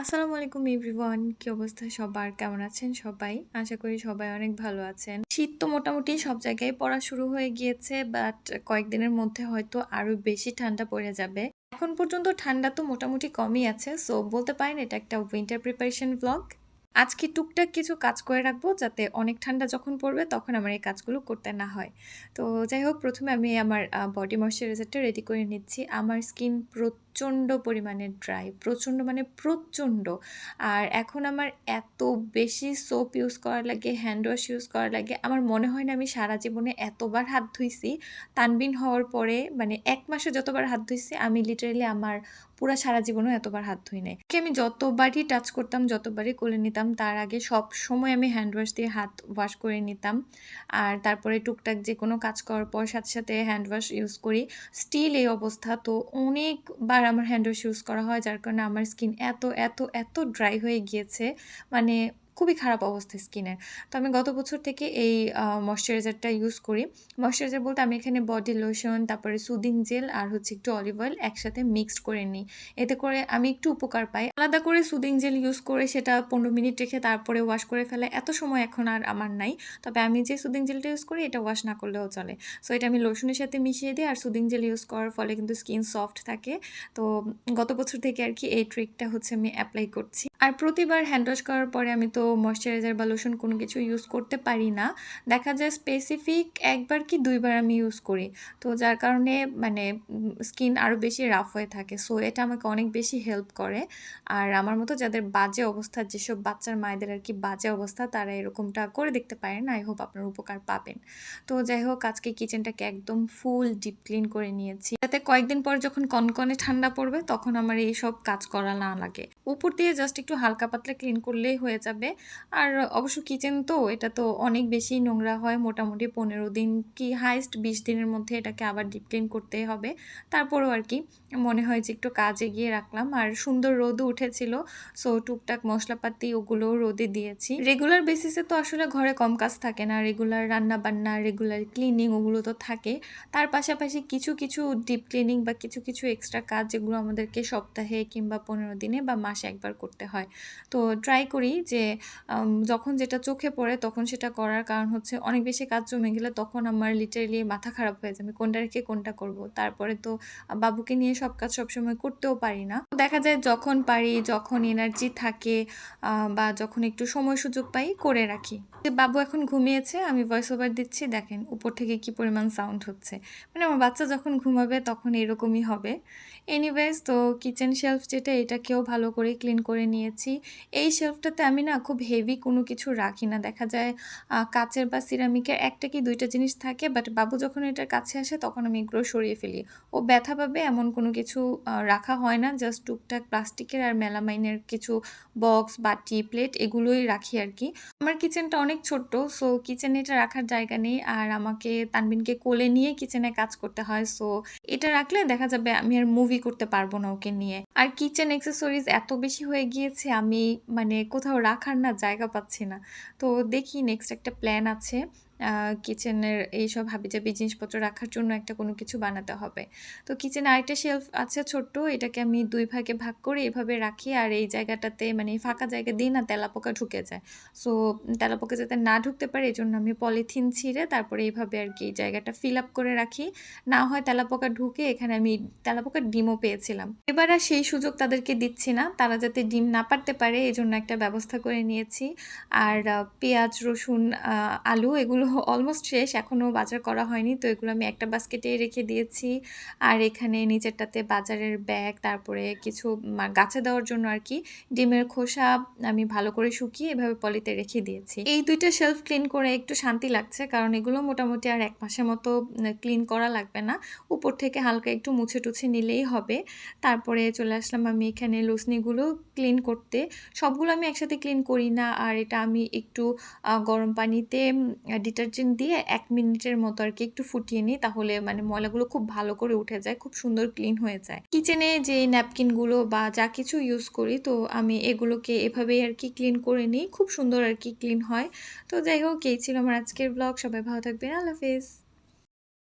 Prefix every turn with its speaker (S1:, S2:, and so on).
S1: আসসালামু আলাইকুম এভরিওয়ান, কি অবস্থা সবার? কেমন আছেন সবাই? আশা করি সবাই অনেক ভালো আছেন। শীত তো মোটামুটি সব জায়গায় পড়া শুরু হয়ে গিয়েছে বাট কয়েকদিনের মধ্যে হয়তো আরও বেশি ঠান্ডা পড়ে যাবে। এখন পর্যন্ত ঠান্ডা তো মোটামুটি কমই আছে সো বলতে পারেন এটা একটা উইন্টার প্রিপারেশন ব্লগ আজকে টুকটাক কিছু কাজ করে রাখব যাতে অনেক ঠান্ডা যখন পড়বে তখন আমার এই কাজগুলো করতে না হয়। তো যাই হোক, প্রথমে আমি আমার বডি ময়শ্চারাইজারটা রেডি করে নিচ্ছি। আমার স্কিন প্রচণ্ড পরিমাণে ড্রাই প্রচণ্ড মানে প্রচণ্ড। আর এখন আমার এত বেশি সোপ ইউজ করা লাগে হ্যান্ড ওয়াশ ইউজ করা লাগে, আমার মনে হয় না আমি সারা জীবনে এতবার হাত ধুইছি। তানবিন হওয়ার পরে মানে এক মাসে যতবার হাত ধুইছি, আমি লিটারেলি আমার পুরো সারা জীবনেও এতবার হাত ধুই নাই। আমি যতবারই টাচ করতাম, যতবারই কোলে নিতাম, তার আগে সব সময় আমি হ্যান্ড ওয়াশ দিয়ে হাত ওয়াশ করে নিতাম। আর তারপরে টুকটাক যে কোনো কাজ করার পর সাথে সাথে হ্যান্ড ওয়াশ ইউজ করি। স্টিল এই অবস্থা, তো অনেকবার আমার হ্যান্ড ওয়াশ ইউজ করা হয়, যার কারণে আমার স্কিন এত এত এত ড্রাই হয়ে গিয়েছে। মানে খুবই খারাপ অবস্থা স্কিনের। তো আমি গত বছর থেকে এই ময়শ্চারাইজারটা ইউজ করি। ময়শ্চারাইজার বলতে আমি এখানে বডি লোশন তারপরে সুদিং জেল আর হচ্ছে একটু অলিভ অয়েল একসাথে মিক্সড করে নিই। এতে করে আমি একটু উপকার পাই। আলাদা করে সুদিং জেল ইউজ করে সেটা পনেরো মিনিট রেখে তারপরে ওয়াশ করে ফেলে। এত সময় এখন আর আমার নাই। তবে আমি যে সুদিং জেলটা ইউজ করি, এটা ওয়াশ না করলেও চলে। সো এটা আমি লোশনের সাথে মিশিয়ে দিই আর সুদিং জেল ইউজ করার ফলে কিন্তু স্কিন সফট থাকে। তো গত বছর থেকে আর কি এই ট্রিকটা হচ্ছে আমি অ্যাপ্লাই করছি। আর প্রতিবার হ্যান্ড ওয়াশ করার পরে আমি তো ময়শ্চারাইজার বা লোশন কোনো কিছু ইউজ করতে পারি না। দেখা যায় স্পেসিফিক একবার কি দুইবার আমি ইউজ করি। তো যার কারণে মানে স্কিন আরও বেশি রাফ হয়ে থাকে। সো এটা আমাকে অনেক বেশি হেল্প করে। আর আমার মতো যাদের বাজে অবস্থা, যেসব বাচ্চার মায়েদের আর কি বাজে অবস্থা, তারা এরকমটা করে দেখতে পারেন। আই হোপ আপনার উপকার পাবেন। তো যাই হোক, আজকে কিচেনটাকে একদম ফুল ডিপ ক্লিন করে নিয়েছি। যাতে কয়েকদিন পর যখন কনকনে ঠান্ডা পড়বে, তখন আমার এই সব কাজ করা না লাগে। উপর দিয়ে জাস্ট একটু হালকা পাতলা ক্লিন করলেই হয়ে যাবে। আর অবশ্য কিচেন তো এটা তো অনেক বেশি নোংরা হয়, মোটামুটি পনেরো দিন কি হাইস্ট বিশ দিনের মধ্যে এটাকে আবার ডিপ ক্লিন করতে হবে। তারপরও আর কি, মনে হয় যে একটু কাজে গিয়ে রাখলাম। আর সুন্দর রোদও উঠেছিল সো টুকটাক মশলাপাতি ওগুলোও রোদে দিয়েছি। রেগুলার বেসিসে তো আসলে ঘরে কম কাজ থাকে না রেগুলার রান্না বান্না রেগুলার ক্লিনিং ওগুলো তো থাকে। তার পাশাপাশি কিছু কিছু ডিপ ক্লিনিং বা কিছু কিছু এক্সট্রা কাজ যেগুলো আমাদেরকে সপ্তাহে কিংবা পনেরো দিনে বা মাসে একবার করতে হয়। তো ট্রাই করি যে যখন যেটা চোখে পড়ে তখন সেটা করার কারণ হচ্ছে অনেক বেশি কাজ জমে গেলে তখন আমার লিটারেলি মাথা খারাপ হয়ে যাবে কোনটা রেখে কোনটা করব। তারপরে তো বাবুকে নিয়ে সব কাজ সবসময় করতেও পারি না। দেখা যায় যখন পারি, যখন এনার্জি থাকে বা যখন একটু সময় সুযোগ পাই করে রাখি। বাবু এখন ঘুমিয়েছে, আমি ভয়েস ওভার দিচ্ছি, দেখেন উপর থেকে কি পরিমাণ সাউন্ড হচ্ছে। মানে আমার বাচ্চা যখন ঘুমাবে তখন এরকমই হবে। এনিওয়েজ তো কিচেন শেলফ যেটা, এটাকেও ভালো করে ক্লিন করে নিয়েছি। এই শেলফটাতে আমি না খুব হেভি কোনো কিছু রাখি না। দেখা যায় কাচের বা সিরামিকের একটা কি দুইটা জিনিস থাকে বাট বাবু যখন এটার কাছে আসে তখন আমি এগুলো সরিয়ে ফেলি। ও ব্যথা পাবে এমন কোনো কিছু রাখা হয় না জাস্ট টুকটাক প্লাস্টিকের আর মেলামাইনের কিছু বক্স বাটি প্লেট এগুলোই রাখি আর কি। আমার কিচেনটা অনেক ছোট্ট সো কিচেনে এটা রাখার জায়গা নেই, আর আমাকে তানবিনকে কোলে নিয়ে কিচেনে কাজ করতে হয় সো এটা রাখলে দেখা যাবে আমি আর মুভি করতে পারব না ওকে নিয়ে। আর কিচেন এক্সেসরিজ এত বেশি হয়ে গিয়েছে, আমি মানে কোথাও রাখার না জায়গা পাচ্ছি না। তো দেখি নেক্সট একটা প্ল্যান আছে। কিচেনের এইসব হাবিজাবি জিনিসপত্র রাখার জন্য একটা কোনো কিছু বানাতে হবে। তো কিচেনে আরেকটা শেলফ আছে ছোট্ট, এটাকে আমি দুই ভাগে ভাগ করে এভাবে রাখি আর এই জায়গাটাতে মানে ফাঁকা জায়গা দিই না তেলাপোকা ঢুকে যায়। সো তেলাপোকা যাতে না ঢুকতে পারে এই জন্য আমি পলিথিন ছিঁড়ে তারপরে এইভাবে আর কি জায়গাটা ফিল আপ করে রাখি। না হয় তেলাপোকা ঢুকে এখানে আমি তেলাপোকার ডিমও পেয়েছিলাম। এবার আর সেই সুযোগ তাদেরকে দিচ্ছি না, তারা যাতে ডিম না পারতে পারে এই জন্য একটা ব্যবস্থা করে নিয়েছি। আর পেঁয়াজ, রসুন আলু এগুলো অলমোস্ট শেষ, এখনও বাজার করা হয়নি, তো এগুলো আমি একটা বাস্কেটে রেখে দিয়েছি। আর এখানে নিচেরটাতে বাজারের ব্যাগ, তারপরে কিছু গাছে দেওয়ার জন্য আর কি, ডিমের খোসা আমি ভালো করে শুকিয়ে এভাবে পলিতে রেখে দিয়েছি। এই দুইটা শেলফ ক্লিন করে একটু শান্তি লাগছে, কারণ এগুলো মোটামুটি আর এক মাসের মতো ক্লিন করা লাগবে না। উপর থেকে হালকা একটু মুছে টুছে নিলেই হবে। তারপরে চলে আসলাম আমি এখানে লুসনিগুলো ক্লিন করতে। সবগুলো আমি একসাথে ক্লিন করি না, আর এটা আমি একটু গরম পানিতে ডিটারজেন্ট দিয়ে এক মিনিটের মতো আর কি একটু ফুটিয়ে নিই, তাহলে মানে ময়লাগুলো খুব ভালো করে উঠে যায়, খুব সুন্দর ক্লিন হয়ে যায়। কিচেনে যে ন্যাপকিনগুলো বা যা কিছু ইউজ করি, তো আমি এগুলোকে এভাবেই আর কি ক্লিন করে নিই, খুব সুন্দর আর কি ক্লিন হয়। তো যাই হোক, এই ছিল আমার আজকের ব্লগ সবাই ভালো থাকবেন, আল্লাহ হাফেজ।